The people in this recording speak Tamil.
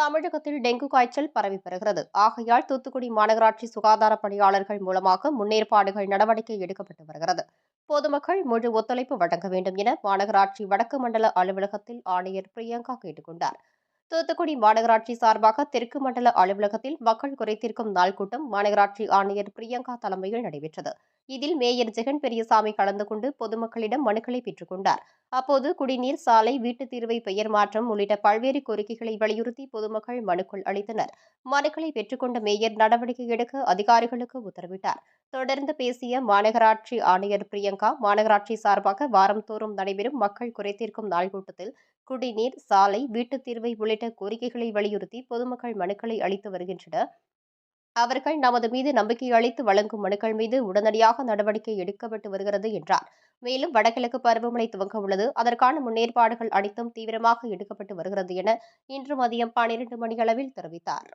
தமிழகத்தில் டெங்கு காய்ச்சல் பரவி வருகிறது. ஆகையால் தூத்துக்குடி மாநகராட்சி சுகாதார பணியாளர்கள் மூலமாக முன்னேற்பாடுகள் நடவடிக்கை எடுக்கப்பட்டு வருகிறது. பொதுமக்கள் முழு ஒத்துழைப்பு வழங்க வேண்டும் என மாநகராட்சி வடக்கு மண்டல அலுவலகத்தில் ஆணையர் பிரியங்கா கேட்டுக்கொண்டார். தூத்துக்குடி மாநகராட்சி சார்பாக தெற்கு மண்டல அலுவலகத்தில் மக்கள் குறைதீர்க்கும் நாள் கூட்டம் மாநகராட்சி ஆணையர் பிரியங்கா தலைமையில் நடைபெற்றது. இதில் மேயர் ஜெகன் பெரியசாமி கலந்து கொண்டு பொதுமக்களிடம் மனுக்களை பெற்றுக் கொண்டார் அப்போது குடிநீர் சாலை வீட்டுத் தீர்வை பெயர் மாற்றம் உள்ளிட்ட பல்வேறு கோரிக்கைகளை வலியுறுத்தி பொதுமக்கள் மனுக்கள் அளித்தனர். மனுக்களை பெற்றுக்கொண்ட மேயர் நடவடிக்கை எடுக்க அதிகாரிகளுக்கு உத்தரவிட்டார். தொடர்ந்து பேசிய மாநகராட்சி ஆணையர் பிரியங்கா மாநகராட்சி சார்பாக வாரந்தோறும் நடைபெறும் மக்கள் குறைத்தீர்க்கும் நாள் கூட்டத்தில் குடிநீர் சாலை வீட்டுத் தீர்வை உள்ளிட்ட கோரிக்கைகளை வலியுறுத்தி பொதுமக்கள் மனுக்களை அளித்து வருகின்றனர். அவர்கள் நமது மீது நம்பிக்கை அளித்து வழங்கும் மனுக்கள் மீது உடனடியாக நடவடிக்கை எடுக்கப்பட்டு வருகிறது என்றார். மேலும் வடகிழக்கு பருவமழை துவங்க உள்ளது. அதற்கான முன்னேற்பாடுகள் அனைத்தும் தீவிரமாக எடுக்கப்பட்டு வருகிறது என இன்று மதியம் பன்னிரண்டு மணியளவில் தெரிவித்தார்.